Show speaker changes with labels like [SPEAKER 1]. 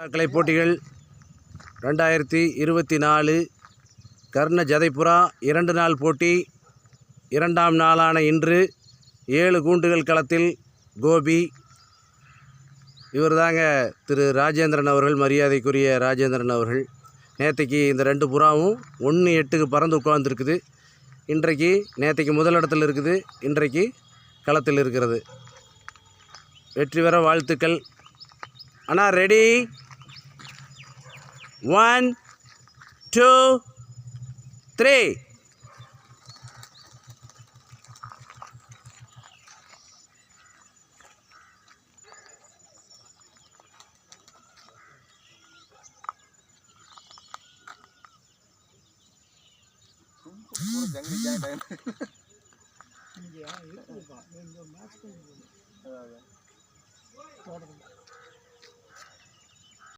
[SPEAKER 1] கலை போட்டிகள் ரெண்டாயிரத்தி இருபத்தி நாலு கர்ண ஜதைபுரா இரண்டு நாள் போட்டி இரண்டாம் நாளான இன்று ஏழு கூண்டுகள் களத்தில் கோபி இவர் தாங்க திரு ராஜேந்திரன் அவர்கள் மரியாதைக்குரிய ராஜேந்திரன் அவர்கள். நேற்றுக்கு இந்த ரெண்டு புறாவும் ஒன்று எட்டுக்கு பறந்து உட்காந்துருக்குது இன்றைக்கு நேற்றுக்கு முதலிடத்தில் இருக்குது இன்றைக்கு களத்தில் இருக்கிறது. வெற்றி பெற வாழ்த்துக்கள். அண்ணா ரெடி
[SPEAKER 2] One, two, three.